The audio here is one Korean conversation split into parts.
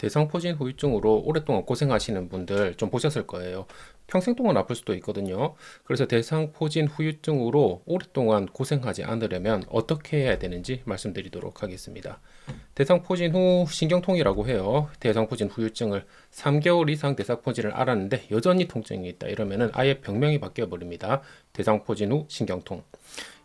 대상포진 후유증으로 오랫동안 고생하시는 분들 좀 보셨을 거예요. 평생 동안 아플 수도 있거든요. 그래서 대상포진 후유증으로 오랫동안 고생하지 않으려면 어떻게 해야 되는지 말씀드리도록 하겠습니다. 대상포진 후 신경통이라고 해요. 대상포진 후유증을 3개월 이상 대상포진을 앓았는데 여전히 통증이 있다 이러면은 아예 병명이 바뀌어 버립니다. 대상포진 후 신경통.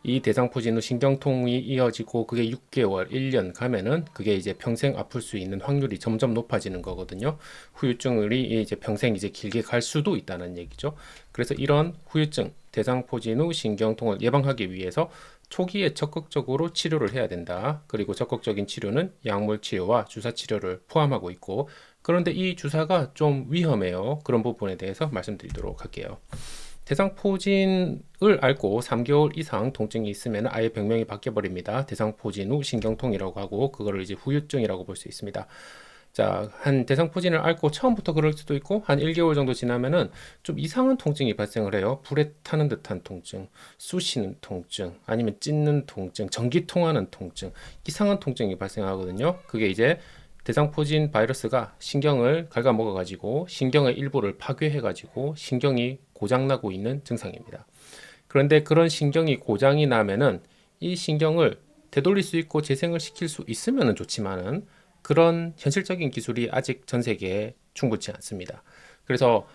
이 대상포진 후 신경통이 이어지고 그게 6개월, 1년 가면은 그게 이제 평생 아플 수 있는 확률이 점점 높아지는 거거든요. 후유증이 이제 평생 이제 길게 갈 수도 있다는 얘기죠. 그래서 이런 후유증, 대상포진 후 신경통을 예방하기 위해서 초기에 적극적으로 치료를 해야 된다. 그리고 적극적인 치료는 약물 치료와 주사 치료를 포함하고 있고 그런데 이 주사가 좀 위험해요. 그런 부분에 대해서 말씀드리도록 할게요. 대상포진을 앓고 3개월 이상 통증이 있으면 아예 병명이 바뀌어 버립니다. 대상포진 후 신경통이라고 하고 그거를 이제 후유증이라고 볼 수 있습니다. 자, 한 대상포진을 앓고 처음부터 그럴 수도 있고 한 1개월 정도 지나면은 좀 이상한 통증이 발생을 해요. 불에 타는 듯한 통증, 쑤시는 통증, 아니면 찢는 통증, 전기 통하는 통증, 이상한 통증이 발생하거든요. 그게 이제 대상포진 바이러스가 신경을 갉아먹어 가지고 신경의 일부를 파괴해 가지고 신경이 고장나고 있는 증상입니다. 그런데 그런 신경이 고장이 나면은 이 신경을 되돌릴 수 있고 재생을 시킬 수 있으면 좋지만은 그런 현실적인 기술이 아직 전 세계에 충분치 않습니다. 그래서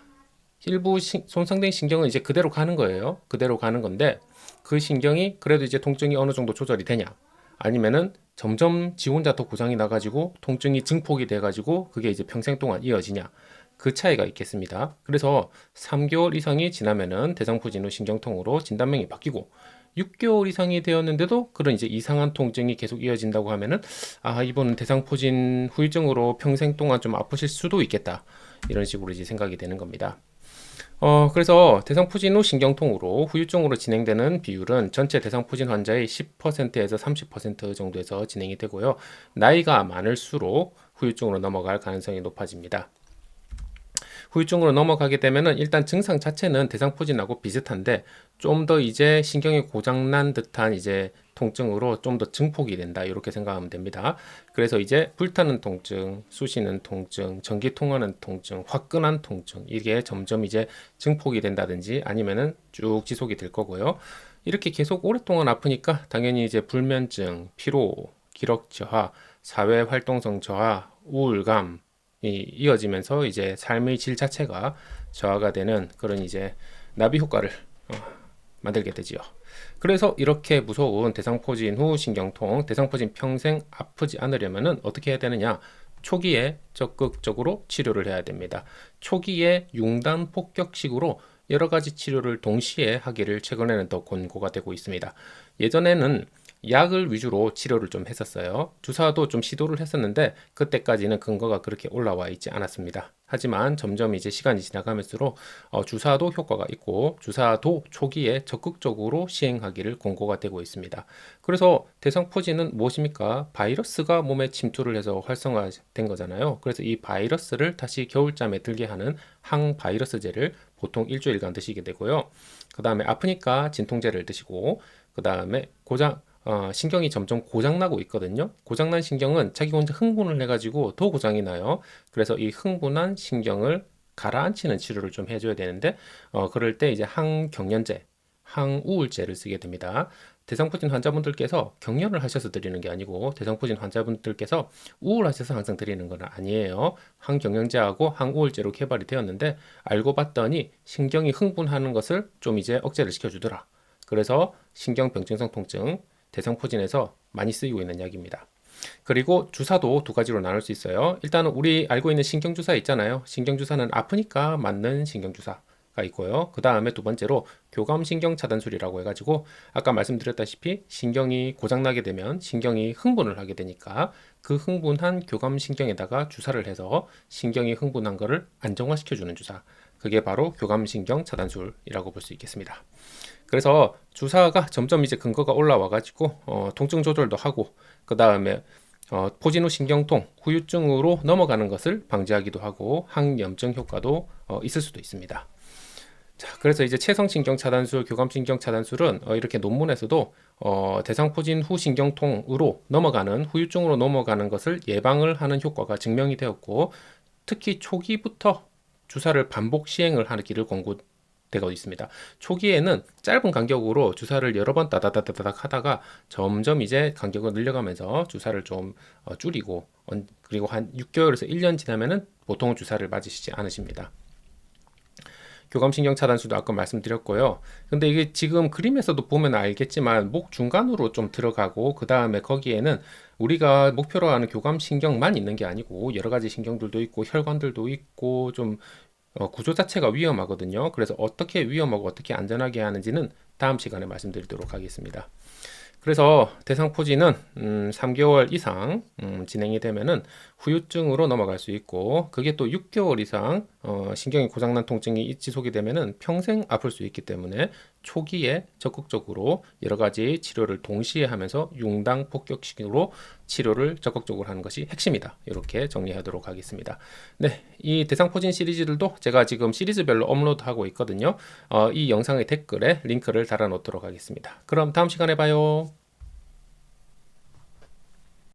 일부 시, 손상된 신경은 이제 그대로 가는 거예요. 그대로 가는 건데 그 신경이 그래도 이제 통증이 어느 정도 조절이 되냐? 아니면은 점점 지 혼자 더 고장이 나가지고 통증이 증폭이 돼가지고 그게 이제 평생 동안 이어지냐 그 차이가 있겠습니다. 그래서 3개월 이상이 지나면은 대상포진후 신경통으로 진단명이 바뀌고 6개월 이상이 되었는데도 그런 이제 이상한 통증이 계속 이어진다고 하면은 아 이번은 대상포진 후유증으로 평생 동안 좀 아프실 수도 있겠다 이런 식으로 이제 생각이 되는 겁니다. 어, 그래서 대상포진 후 신경통으로 후유증으로 진행되는 비율은 전체 대상포진 환자의 10%에서 30% 정도에서 진행이 되고요. 나이가 많을수록 후유증으로 넘어갈 가능성이 높아집니다. 후유증으로 넘어가게 되면은 일단 증상 자체는 대상포진하고 비슷한데 좀 더 이제 신경이 고장난 듯한 이제 통증으로 좀 더 증폭이 된다 이렇게 생각하면 됩니다. 그래서 이제 불타는 통증, 쑤시는 통증, 전기 통하는 통증, 화끈한 통증 이게 점점 이제 증폭이 된다든지 아니면은 쭉 지속이 될 거고요. 이렇게 계속 오랫동안 아프니까 당연히 이제 불면증, 피로, 기력 저하, 사회 활동성 저하, 우울감 이 이어지면서 이제 삶의 질 자체가 저하가 되는 그런 이제 나비 효과를 어, 만들게 되지요. 그래서 이렇게 무서운 대상포진 후 신경통, 대상포진 평생 아프지 않으려면은 어떻게 해야 되느냐? 초기에 적극적으로 치료를 해야 됩니다. 초기에 융단 폭격식으로 여러 가지 치료를 동시에 하기를 최근에는 더 권고가 되고 있습니다. 예전에는 약을 위주로 치료를 좀 했었어요. 주사도 좀 시도를 했었는데 그때까지는 근거가 그렇게 올라와 있지 않았습니다. 하지만 점점 이제 시간이 지나가면서 어, 주사도 효과가 있고 주사도 초기에 적극적으로 시행하기를 권고가 되고 있습니다. 그래서 대상포진은 무엇입니까? 바이러스가 몸에 침투를 해서 활성화된 거잖아요. 그래서 이 바이러스를 다시 겨울잠에 들게 하는 항바이러스제를 보통 일주일간 드시게 되고요. 그 다음에 아프니까 진통제를 드시고 그 다음에 고장 어, 신경이 점점 고장나고 있거든요. 고장난 신경은 자기 혼자 흥분을 해가지고 더 고장이 나요. 그래서 이 흥분한 신경을 가라앉히는 치료를 좀 해줘야 되는데, 어, 그럴 때 이제 항경련제, 항우울제를 쓰게 됩니다. 대상포진 환자분들께서 경련을 하셔서 드리는 게 아니고 대상포진 환자분들께서 우울하셔서 항상 드리는 건 아니에요. 항경련제하고 항우울제로 개발이 되었는데 알고 봤더니 신경이 흥분하는 것을 좀 이제 억제를 시켜주더라. 그래서 신경병증성 통증, 대상포진에서 많이 쓰이고 있는 약입니다. 그리고 주사도 두 가지로 나눌 수 있어요. 일단은 우리 알고 있는 신경주사 있잖아요. 신경주사는 아프니까 맞는 신경주사 가 있고요. 그 다음에 두 번째로 교감신경 차단술이라고 해가지고 아까 말씀드렸다시피 신경이 고장나게 되면 신경이 흥분을 하게 되니까 그 흥분한 교감신경에다가 주사를 해서 신경이 흥분한 것을 안정화시켜주는 주사. 그게 바로 교감신경 차단술이라고 볼 수 있겠습니다. 그래서 주사가 점점 이제 근거가 올라와 가지고 어, 통증 조절도 하고 그 다음에 어, 포진 후 신경통, 후유증으로 넘어가는 것을 방지하기도 하고 항염증 효과도 어, 있을 수도 있습니다. 자, 그래서 이제 체성신경 차단술, 교감신경 차단술은 어, 이렇게 논문에서도 어, 대상포진 후 신경통으로 넘어가는 후유증으로 넘어가는 것을 예방을 하는 효과가 증명이 되었고 특히 초기부터 주사를 반복 시행을 하기를 권고 되고 있습니다. 초기에는 짧은 간격으로 주사를 여러 번 따다다다닥 하다가 점점 이제 간격을 늘려가면서 주사를 좀 어, 줄이고 언- 그리고 한 6개월에서 1년 지나면은 보통 주사를 맞으시지 않으십니다. 교감신경 차단술도 아까 말씀드렸고요. 근데 이게 지금 그림에서도 보면 알겠지만 목 중간으로 좀 들어가고 그 다음에 거기에는 우리가 목표로 하는 교감신경만 있는 게 아니고 여러 가지 신경들도 있고 혈관들도 있고 좀 어, 구조 자체가 위험하거든요. 그래서 어떻게 위험하고 어떻게 안전하게 하는지는 다음 시간에 말씀드리도록 하겠습니다. 그래서 대상 포진은 음, 3개월 이상 음, 진행이 되면은 후유증으로 넘어갈 수 있고 그게 또 6개월 이상 어, 신경이 고장난 통증이 지속이 되면은 평생 아플 수 있기 때문에 초기에 적극적으로 여러 가지 치료를 동시에 하면서 융당 폭격식으로 치료를 적극적으로 하는 것이 핵심이다. 이렇게 정리하도록 하겠습니다. 네, 이 대상포진 시리즈들도 제가 지금 시리즈별로 업로드하고 있거든요. 어, 이 영상의 댓글에 링크를 달아 놓도록 하겠습니다. 그럼 다음 시간에 봐요.